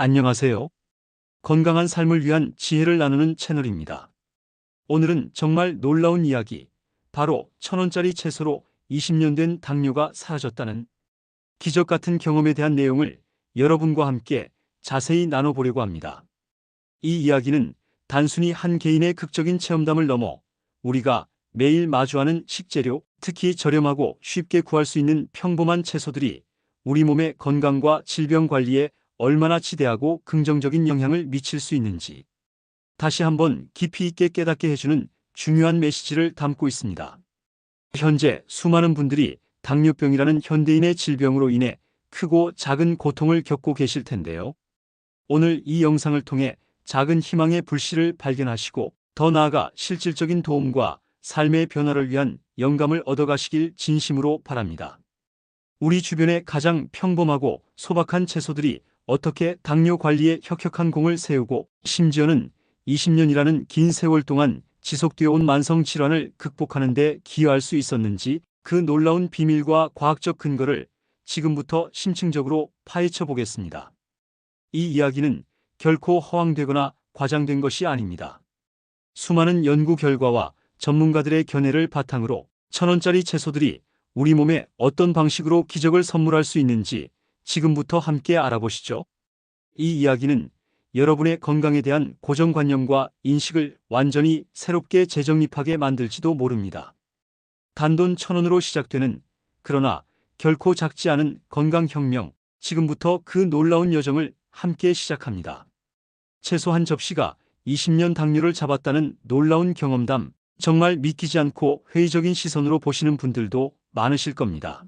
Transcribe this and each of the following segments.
안녕하세요. 건강한 삶을 위한 지혜를 나누는 채널입니다. 오늘은 정말 놀라운 이야기, 바로 천원짜리 채소로 20년 된 당뇨가 사라졌다는 기적 같은 경험에 대한 내용을 여러분과 함께 자세히 나눠보려고 합니다. 이 이야기는 단순히 한 개인의 극적인 체험담을 넘어 우리가 매일 마주하는 식재료, 특히 저렴하고 쉽게 구할 수 있는 평범한 채소들이 우리 몸의 건강과 질병 관리에 얼마나 지대하고 긍정적인 영향을 미칠 수 있는지 다시 한번 깊이 있게 깨닫게 해주는 중요한 메시지를 담고 있습니다. 현재 수많은 분들이 당뇨병이라는 현대인의 질병으로 인해 크고 작은 고통을 겪고 계실 텐데요. 오늘 이 영상을 통해 작은 희망의 불씨를 발견하시고 더 나아가 실질적인 도움과 삶의 변화를 위한 영감을 얻어가시길 진심으로 바랍니다. 우리 주변에 가장 평범하고 소박한 채소들이 어떻게 당뇨 관리에 혁혁한 공을 세우고 심지어는 20년이라는 긴 세월 동안 지속되어 온 만성 질환을 극복하는 데 기여할 수 있었는지 그 놀라운 비밀과 과학적 근거를 지금부터 심층적으로 파헤쳐 보겠습니다. 이 이야기는 결코 허황되거나 과장된 것이 아닙니다. 수많은 연구 결과와 전문가들의 견해를 바탕으로 천원짜리 채소들이 우리 몸에 어떤 방식으로 기적을 선물할 수 있는지 지금부터 함께 알아보시죠. 이 이야기는 여러분의 건강에 대한 고정관념과 인식을 완전히 새롭게 재정립하게 만들지도 모릅니다. 단돈 천 원으로 시작되는 그러나 결코 작지 않은 건강혁명, 지금부터 그 놀라운 여정을 함께 시작합니다. 채소 한 접시가 20년 당뇨를 잡았다는 놀라운 경험담, 정말 믿기지 않고 회의적인 시선으로 보시는 분들도 많으실 겁니다.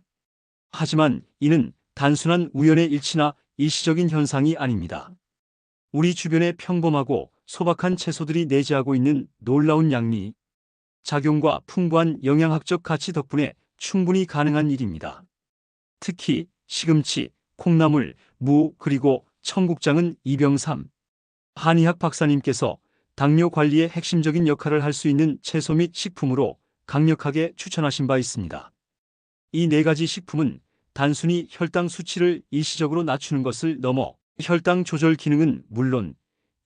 하지만 이는 단순한 우연의 일치나 일시적인 현상이 아닙니다. 우리 주변의 평범하고 소박한 채소들이 내재하고 있는 놀라운 양리, 작용과 풍부한 영양학적 가치 덕분에 충분히 가능한 일입니다. 특히 시금치, 콩나물, 무, 그리고 청국장은 이병삼 한의학 박사님께서 당뇨 관리에 핵심적인 역할을 할 수 있는 채소 및 식품으로 강력하게 추천하신 바 있습니다. 이 네 가지 식품은 단순히 혈당 수치를 일시적으로 낮추는 것을 넘어 혈당 조절 기능은 물론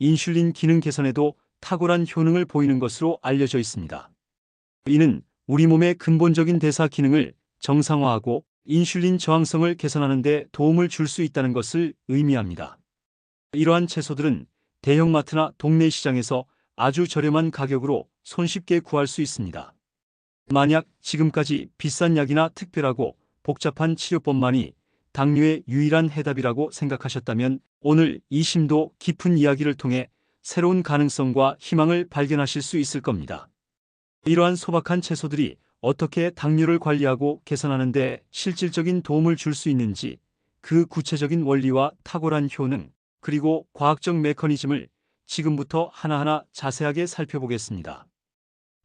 인슐린 기능 개선에도 탁월한 효능을 보이는 것으로 알려져 있습니다. 이는 우리 몸의 근본적인 대사 기능을 정상화하고 인슐린 저항성을 개선하는 데 도움을 줄 수 있다는 것을 의미합니다. 이러한 채소들은 대형마트나 동네 시장에서 아주 저렴한 가격으로 손쉽게 구할 수 있습니다. 만약 지금까지 비싼 약이나 특별하고 복잡한 치료법만이 당뇨의 유일한 해답이라고 생각하셨다면 오늘 이 심도 깊은 이야기를 통해 새로운 가능성과 희망을 발견하실 수 있을 겁니다. 이러한 소박한 채소들이 어떻게 당뇨를 관리하고 개선하는 데 실질적인 도움을 줄 수 있는지 그 구체적인 원리와 탁월한 효능, 그리고 과학적 메커니즘을 지금부터 하나하나 자세하게 살펴보겠습니다.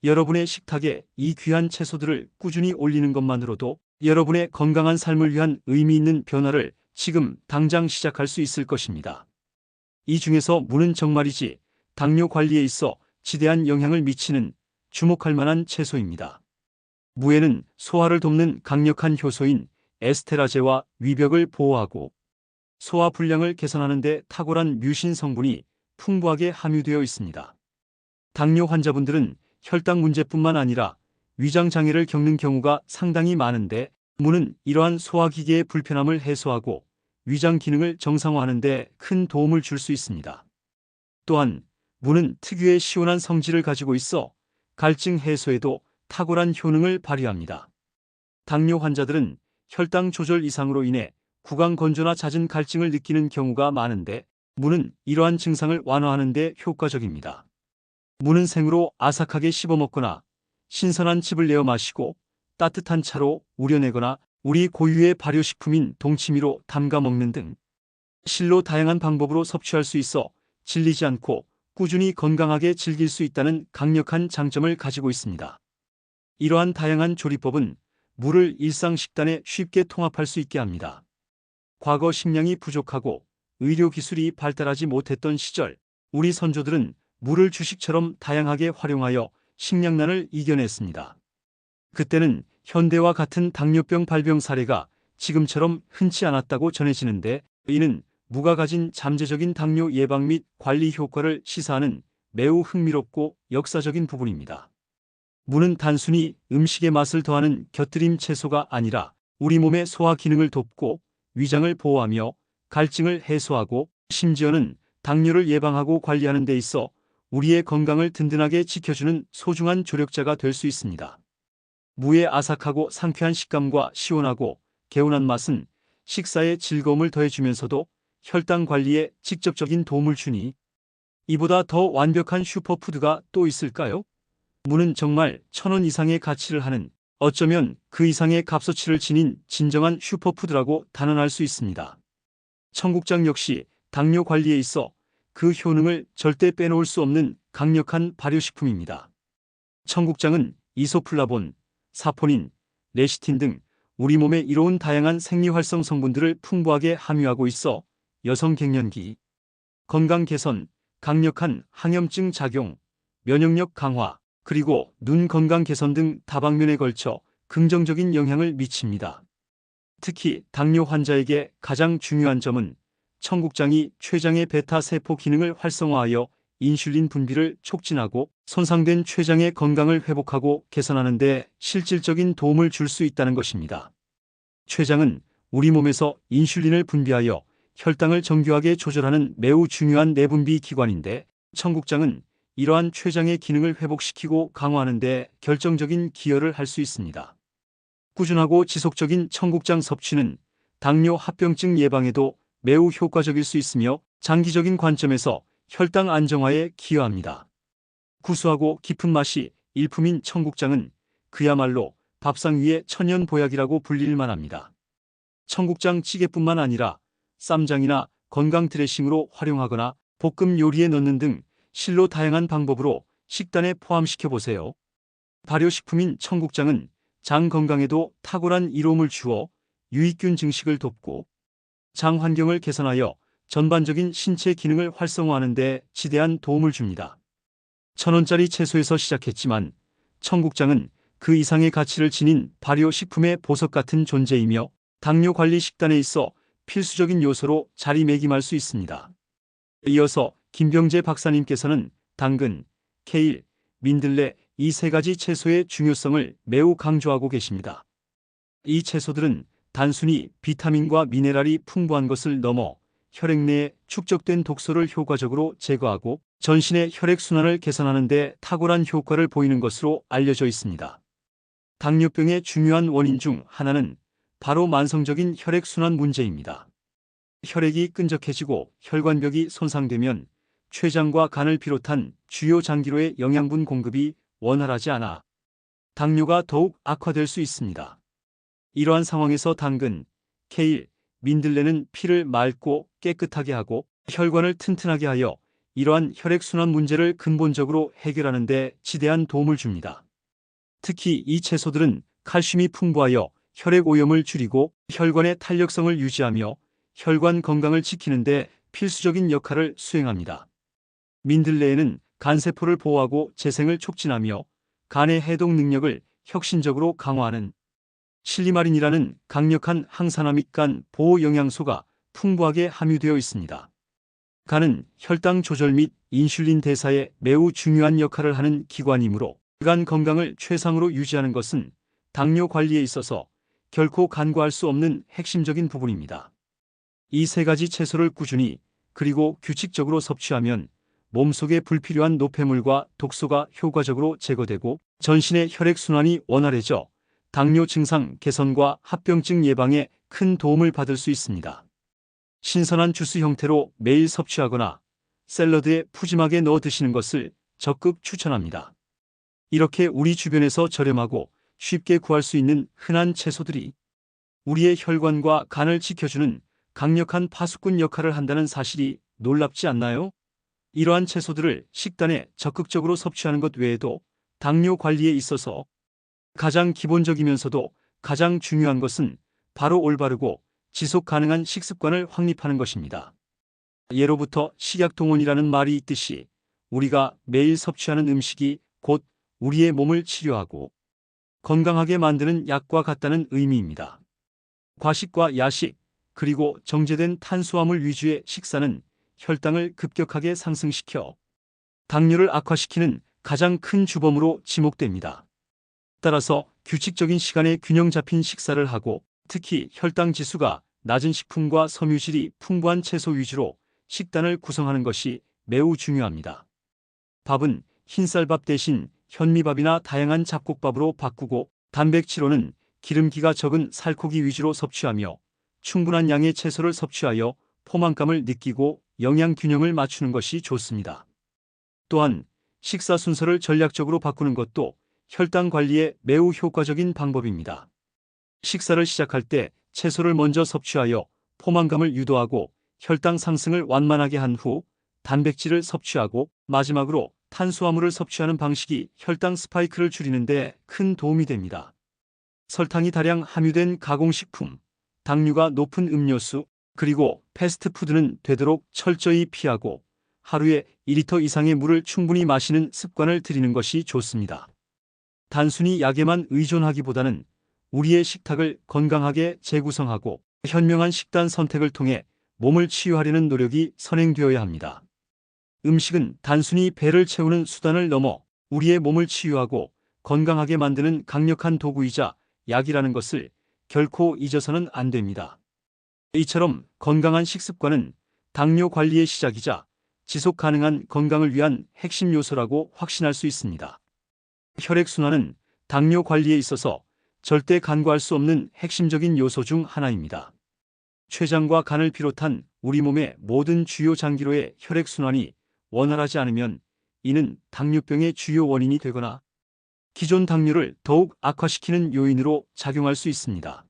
여러분의 식탁에 이 귀한 채소들을 꾸준히 올리는 것만으로도 여러분의 건강한 삶을 위한 의미 있는 변화를 지금 당장 시작할 수 있을 것입니다. 이 중에서 무는 정말이지 당뇨 관리에 있어 지대한 영향을 미치는 주목할 만한 채소입니다. 무에는 소화를 돕는 강력한 효소인 에스테라제와 위벽을 보호하고 소화 불량을 개선하는 데 탁월한 뮤신 성분이 풍부하게 함유되어 있습니다. 당뇨 환자분들은 혈당 문제뿐만 아니라 위장 장애를 겪는 경우가 상당히 많은데 무는 이러한 소화기계의 불편함을 해소하고 위장 기능을 정상화하는 데 큰 도움을 줄 수 있습니다. 또한 무는 특유의 시원한 성질을 가지고 있어 갈증 해소에도 탁월한 효능을 발휘합니다. 당뇨 환자들은 혈당 조절 이상으로 인해 구강 건조나 잦은 갈증을 느끼는 경우가 많은데 무는 이러한 증상을 완화하는 데 효과적입니다. 무는 생으로 아삭하게 씹어 먹거나 신선한 즙을 내어 마시고 따뜻한 차로 우려내거나 우리 고유의 발효식품인 동치미로 담가 먹는 등 실로 다양한 방법으로 섭취할 수 있어 질리지 않고 꾸준히 건강하게 즐길 수 있다는 강력한 장점을 가지고 있습니다. 이러한 다양한 조리법은 물을 일상 식단에 쉽게 통합할 수 있게 합니다. 과거 식량이 부족하고 의료 기술이 발달하지 못했던 시절 우리 선조들은 물을 주식처럼 다양하게 활용하여 식량난을 이겨냈습니다. 그때는 현대와 같은 당뇨병 발병 사례가 지금처럼 흔치 않았다고 전해지는데 이는 무가 가진 잠재적인 당뇨 예방 및 관리 효과를 시사하는 매우 흥미롭고 역사적인 부분입니다. 무는 단순히 음식의 맛을 더하는 곁들임 채소가 아니라 우리 몸의 소화 기능을 돕고 위장을 보호하며 갈증을 해소하고 심지어는 당뇨를 예방하고 관리하는 데 있어 우리의 건강을 든든하게 지켜주는 소중한 조력자가 될 수 있습니다. 무의 아삭하고 상쾌한 식감과 시원하고 개운한 맛은 식사에 즐거움을 더해주면서도 혈당 관리에 직접적인 도움을 주니 이보다 더 완벽한 슈퍼푸드가 또 있을까요? 무는 정말 천 원 이상의 가치를 하는 어쩌면 그 이상의 값어치를 지닌 진정한 슈퍼푸드라고 단언할 수 있습니다. 청국장 역시 당뇨 관리에 있어 그 효능을 절대 빼놓을 수 없는 강력한 발효식품입니다. 청국장은 이소플라본, 사포닌, 레시틴 등 우리 몸에 이로운 다양한 생리활성 성분들을 풍부하게 함유하고 있어 여성 갱년기, 건강 개선, 강력한 항염증 작용, 면역력 강화, 그리고 눈 건강 개선 등 다방면에 걸쳐 긍정적인 영향을 미칩니다. 특히 당뇨 환자에게 가장 중요한 점은 청국장이 췌장의 베타 세포 기능을 활성화하여 인슐린 분비를 촉진하고 손상된 췌장의 건강을 회복하고 개선하는 데 실질적인 도움을 줄 수 있다는 것입니다. 췌장은 우리 몸에서 인슐린을 분비하여 혈당을 정교하게 조절하는 매우 중요한 내분비 기관인데 청국장은 이러한 췌장의 기능을 회복시키고 강화하는 데 결정적인 기여를 할 수 있습니다. 꾸준하고 지속적인 청국장 섭취는 당뇨 합병증 예방에도 매우 효과적일 수 있으며 장기적인 관점에서 혈당 안정화에 기여합니다. 구수하고 깊은 맛이 일품인 청국장은 그야말로 밥상 위의 천연 보약이라고 불릴 만합니다. 청국장 찌개뿐만 아니라 쌈장이나 건강 드레싱으로 활용하거나 볶음 요리에 넣는 등 실로 다양한 방법으로 식단에 포함시켜 보세요. 발효식품인 청국장은 장 건강에도 탁월한 이로움을 주어 유익균 증식을 돕고 장 환경을 개선하여 전반적인 신체 기능을 활성화하는 데 지대한 도움을 줍니다. 천원짜리 채소에서 시작했지만 청국장은 그 이상의 가치를 지닌 발효식품의 보석 같은 존재이며 당뇨 관리 식단에 있어 필수적인 요소로 자리매김할 수 있습니다. 이어서 김병재 박사님께서는 당근, 케일, 민들레 이 세 가지 채소의 중요성을 매우 강조하고 계십니다. 이 채소들은 단순히 비타민과 미네랄이 풍부한 것을 넘어 혈액 내에 축적된 독소를 효과적으로 제거하고 전신의 혈액순환을 개선하는 데 탁월한 효과를 보이는 것으로 알려져 있습니다. 당뇨병의 중요한 원인 중 하나는 바로 만성적인 혈액순환 문제입니다. 혈액이 끈적해지고 혈관벽이 손상되면 췌장과 간을 비롯한 주요 장기로의 영양분 공급이 원활하지 않아 당뇨가 더욱 악화될 수 있습니다. 이러한 상황에서 당근, 케일, 민들레는 피를 맑고 깨끗하게 하고 혈관을 튼튼하게 하여 이러한 혈액순환 문제를 근본적으로 해결하는 데 지대한 도움을 줍니다. 특히 이 채소들은 칼슘이 풍부하여 혈액 오염을 줄이고 혈관의 탄력성을 유지하며 혈관 건강을 지키는 데 필수적인 역할을 수행합니다. 민들레에는 간세포를 보호하고 재생을 촉진하며 간의 해독 능력을 혁신적으로 강화하는 실리마린이라는 강력한 항산화 및 간 보호 영양소가 풍부하게 함유되어 있습니다. 간은 혈당 조절 및 인슐린 대사에 매우 중요한 역할을 하는 기관이므로 간 건강을 최상으로 유지하는 것은 당뇨 관리에 있어서 결코 간과할 수 없는 핵심적인 부분입니다. 이 세 가지 채소를 꾸준히 그리고 규칙적으로 섭취하면 몸속의 불필요한 노폐물과 독소가 효과적으로 제거되고 전신의 혈액순환이 원활해져 당뇨 증상 개선과 합병증 예방에 큰 도움을 받을 수 있습니다. 신선한 주스 형태로 매일 섭취하거나 샐러드에 푸짐하게 넣어 드시는 것을 적극 추천합니다. 이렇게 우리 주변에서 저렴하고 쉽게 구할 수 있는 흔한 채소들이 우리의 혈관과 간을 지켜주는 강력한 파수꾼 역할을 한다는 사실이 놀랍지 않나요? 이러한 채소들을 식단에 적극적으로 섭취하는 것 외에도 당뇨 관리에 있어서 가장 기본적이면서도 가장 중요한 것은 바로 올바르고 지속 가능한 식습관을 확립하는 것입니다. 예로부터 식약동원이라는 말이 있듯이 우리가 매일 섭취하는 음식이 곧 우리의 몸을 치료하고 건강하게 만드는 약과 같다는 의미입니다. 과식과 야식, 그리고 정제된 탄수화물 위주의 식사는 혈당을 급격하게 상승시켜 당뇨를 악화시키는 가장 큰 주범으로 지목됩니다. 따라서 규칙적인 시간에 균형 잡힌 식사를 하고 특히 혈당 지수가 낮은 식품과 섬유질이 풍부한 채소 위주로 식단을 구성하는 것이 매우 중요합니다. 밥은 흰쌀밥 대신 현미밥이나 다양한 잡곡밥으로 바꾸고 단백질로는 기름기가 적은 살코기 위주로 섭취하며 충분한 양의 채소를 섭취하여 포만감을 느끼고 영양 균형을 맞추는 것이 좋습니다. 또한 식사 순서를 전략적으로 바꾸는 것도 혈당 관리에 매우 효과적인 방법입니다. 식사를 시작할 때 채소를 먼저 섭취하여 포만감을 유도하고 혈당 상승을 완만하게 한 후 단백질을 섭취하고 마지막으로 탄수화물을 섭취하는 방식이 혈당 스파이크를 줄이는 데 큰 도움이 됩니다. 설탕이 다량 함유된 가공식품, 당류가 높은 음료수, 그리고 패스트푸드는 되도록 철저히 피하고 하루에 2리터 이상의 물을 충분히 마시는 습관을 들이는 것이 좋습니다. 단순히 약에만 의존하기보다는 우리의 식탁을 건강하게 재구성하고 현명한 식단 선택을 통해 몸을 치유하려는 노력이 선행되어야 합니다. 음식은 단순히 배를 채우는 수단을 넘어 우리의 몸을 치유하고 건강하게 만드는 강력한 도구이자 약이라는 것을 결코 잊어서는 안 됩니다. 이처럼 건강한 식습관은 당뇨 관리의 시작이자 지속 가능한 건강을 위한 핵심 요소라고 확신할 수 있습니다. 혈액순환은 당뇨 관리에 있어서 절대 간과할 수 없는 핵심적인 요소 중 하나입니다. 췌장과 간을 비롯한 우리 몸의 모든 주요 장기로의 혈액순환이 원활하지 않으면 이는 당뇨병의 주요 원인이 되거나 기존 당뇨를 더욱 악화시키는 요인으로 작용할 수 있습니다.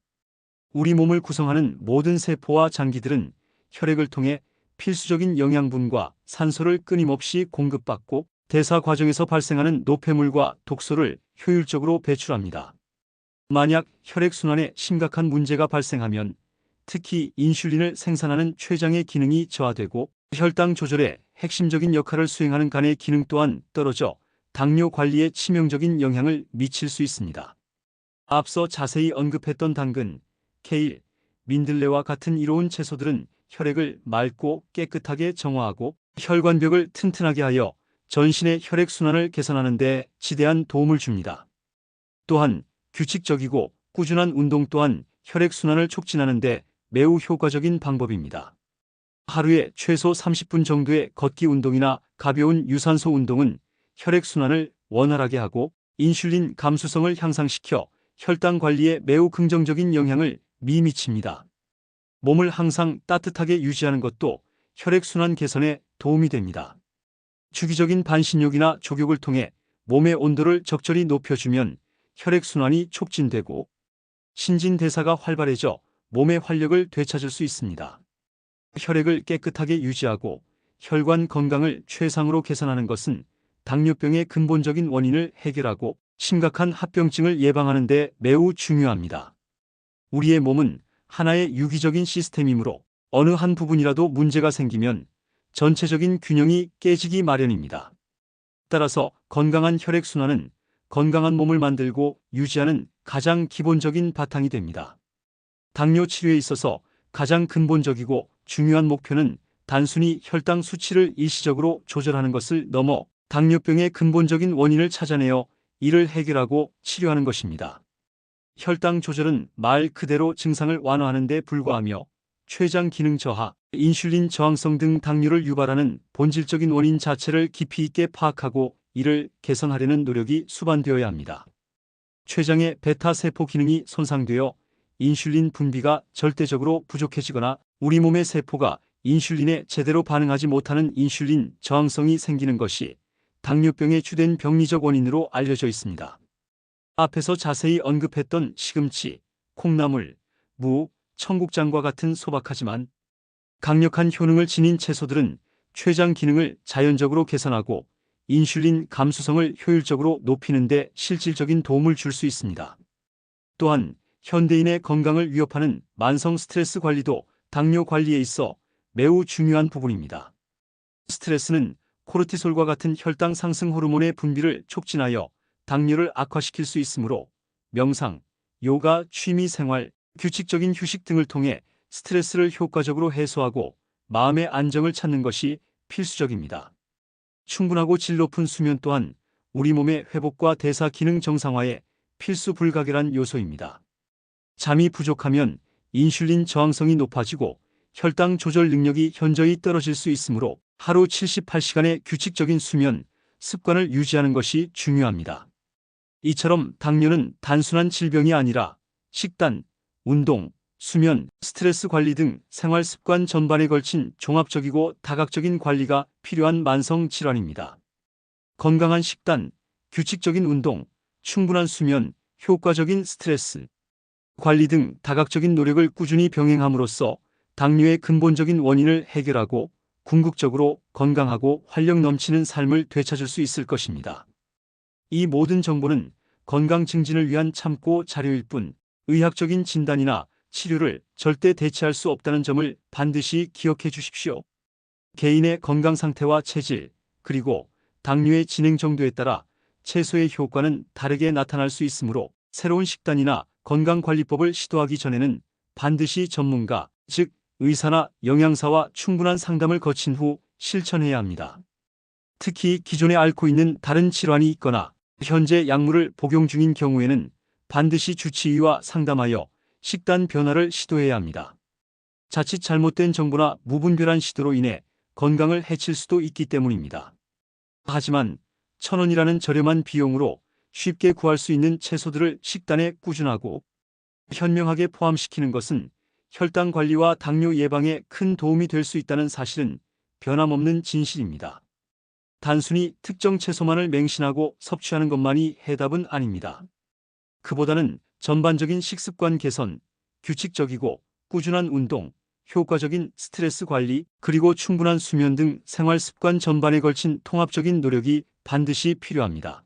우리 몸을 구성하는 모든 세포와 장기들은 혈액을 통해 필수적인 영양분과 산소를 끊임없이 공급받고 대사 과정에서 발생하는 노폐물과 독소를 효율적으로 배출합니다. 만약 혈액순환에 심각한 문제가 발생하면 특히 인슐린을 생산하는 췌장의 기능이 저하되고 혈당 조절에 핵심적인 역할을 수행하는 간의 기능 또한 떨어져 당뇨 관리에 치명적인 영향을 미칠 수 있습니다. 앞서 자세히 언급했던 당근, 케일, 민들레와 같은 이로운 채소들은 혈액을 맑고 깨끗하게 정화하고 혈관벽을 튼튼하게 하여 전신의 혈액순환을 개선하는 데 지대한 도움을 줍니다. 또한 규칙적이고 꾸준한 운동 또한 혈액순환을 촉진하는 데 매우 효과적인 방법입니다. 하루에 최소 30분 정도의 걷기 운동이나 가벼운 유산소 운동은 혈액순환을 원활하게 하고 인슐린 감수성을 향상시켜 혈당 관리에 매우 긍정적인 영향을 미미칩니다. 몸을 항상 따뜻하게 유지하는 것도 혈액순환 개선에 도움이 됩니다. 주기적인 반신욕이나 족욕을 통해 몸의 온도를 적절히 높여주면 혈액순환이 촉진되고 신진대사가 활발해져 몸의 활력을 되찾을 수 있습니다. 혈액을 깨끗하게 유지하고 혈관 건강을 최상으로 개선하는 것은 당뇨병의 근본적인 원인을 해결하고 심각한 합병증을 예방하는 데 매우 중요합니다. 우리의 몸은 하나의 유기적인 시스템이므로 어느 한 부분이라도 문제가 생기면 전체적인 균형이 깨지기 마련입니다. 따라서 건강한 혈액순환은 건강한 몸을 만들고 유지하는 가장 기본적인 바탕이 됩니다. 당뇨 치료에 있어서 가장 근본적이고 중요한 목표는 단순히 혈당 수치를 일시적으로 조절하는 것을 넘어 당뇨병의 근본적인 원인을 찾아내어 이를 해결하고 치료하는 것입니다. 혈당 조절은 말 그대로 증상을 완화하는 데 불과하며 췌장 기능 저하, 인슐린 저항성 등 당뇨를 유발하는 본질적인 원인 자체를 깊이 있게 파악하고 이를 개선하려는 노력이 수반되어야 합니다. 췌장의 베타 세포 기능이 손상되어 인슐린 분비가 절대적으로 부족해지거나 우리 몸의 세포가 인슐린에 제대로 반응하지 못하는 인슐린 저항성이 생기는 것이 당뇨병의 주된 병리적 원인으로 알려져 있습니다. 앞에서 자세히 언급했던 시금치, 콩나물, 무, 청국장과 같은 소박하지만 강력한 효능을 지닌 채소들은 췌장 기능을 자연적으로 개선하고 인슐린 감수성을 효율적으로 높이는 데 실질적인 도움을 줄 수 있습니다. 또한 현대인의 건강을 위협하는 만성 스트레스 관리도 당뇨 관리에 있어 매우 중요한 부분입니다. 스트레스는 코르티솔과 같은 혈당 상승 호르몬의 분비를 촉진하여 당뇨를 악화시킬 수 있으므로 명상, 요가, 취미 생활, 규칙적인 휴식 등을 통해 스트레스를 효과적으로 해소하고 마음의 안정을 찾는 것이 필수적입니다. 충분하고 질 높은 수면 또한 우리 몸의 회복과 대사 기능 정상화에 필수 불가결한 요소입니다. 잠이 부족하면 인슐린 저항성이 높아지고 혈당 조절 능력이 현저히 떨어질 수 있으므로 하루 78시간의 규칙적인 수면 습관을 유지하는 것이 중요합니다. 이처럼 당뇨는 단순한 질병이 아니라 식단, 운동, 수면, 스트레스 관리 등 생활 습관 전반에 걸친 종합적이고 다각적인 관리가 필요한 만성 질환입니다. 건강한 식단, 규칙적인 운동, 충분한 수면, 효과적인 스트레스 관리 등 다각적인 노력을 꾸준히 병행함으로써 당뇨의 근본적인 원인을 해결하고 궁극적으로 건강하고 활력 넘치는 삶을 되찾을 수 있을 것입니다. 이 모든 정보는 건강 증진을 위한 참고 자료일 뿐 의학적인 진단이나 치료를 절대 대체할 수 없다는 점을 반드시 기억해 주십시오. 개인의 건강 상태와 체질, 그리고 당뇨의 진행 정도에 따라 채소의 효과는 다르게 나타날 수 있으므로 새로운 식단이나 건강관리법을 시도하기 전에는 반드시 전문가, 즉 의사나 영양사와 충분한 상담을 거친 후 실천해야 합니다. 특히 기존에 앓고 있는 다른 질환이 있거나 현재 약물을 복용 중인 경우에는 반드시 주치의와 상담하여 식단 변화를 시도해야 합니다. 자칫 잘못된 정보나 무분별한 시도로 인해 건강을 해칠 수도 있기 때문입니다. 하지만 천 원이라는 저렴한 비용으로 쉽게 구할 수 있는 채소들을 식단에 꾸준하고 현명하게 포함시키는 것은 혈당 관리와 당뇨 예방에 큰 도움이 될 수 있다는 사실은 변함없는 진실입니다. 단순히 특정 채소만을 맹신하고 섭취하는 것만이 해답은 아닙니다. 그보다는 전반적인 식습관 개선, 규칙적이고 꾸준한 운동, 효과적인 스트레스 관리, 그리고 충분한 수면 등 생활 습관 전반에 걸친 통합적인 노력이 반드시 필요합니다.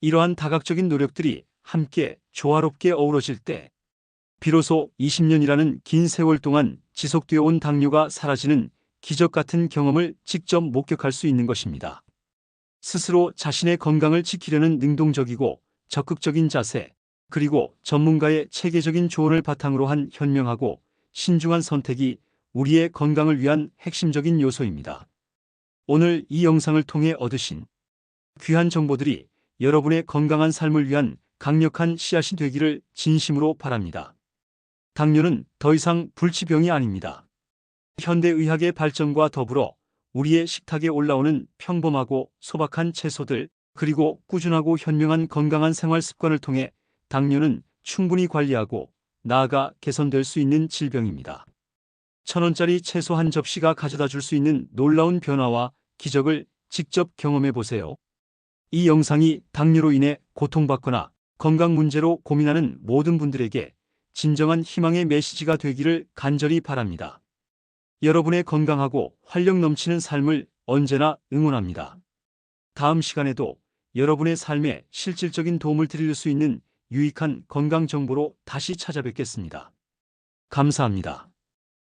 이러한 다각적인 노력들이 함께 조화롭게 어우러질 때 비로소 20년이라는 긴 세월 동안 지속되어 온 당뇨가 사라지는 기적 같은 경험을 직접 목격할 수 있는 것입니다. 스스로 자신의 건강을 지키려는 능동적이고 적극적인 자세, 그리고 전문가의 체계적인 조언을 바탕으로 한 현명하고 신중한 선택이 우리의 건강을 위한 핵심적인 요소입니다. 오늘 이 영상을 통해 얻으신 귀한 정보들이 여러분의 건강한 삶을 위한 강력한 씨앗이 되기를 진심으로 바랍니다. 당뇨는 더 이상 불치병이 아닙니다. 현대의학의 발전과 더불어 우리의 식탁에 올라오는 평범하고 소박한 채소들, 그리고 꾸준하고 현명한 건강한 생활 습관을 통해 당뇨는 충분히 관리하고 나아가 개선될 수 있는 질병입니다. 천원짜리 채소 한 접시가 가져다 줄 수 있는 놀라운 변화와 기적을 직접 경험해 보세요. 이 영상이 당뇨로 인해 고통받거나 건강 문제로 고민하는 모든 분들에게 진정한 희망의 메시지가 되기를 간절히 바랍니다. 여러분의 건강하고 활력 넘치는 삶을 언제나 응원합니다. 다음 시간에도 여러분의 삶에 실질적인 도움을 드릴 수 있는 유익한 건강 정보로 다시 찾아뵙겠습니다. 감사합니다.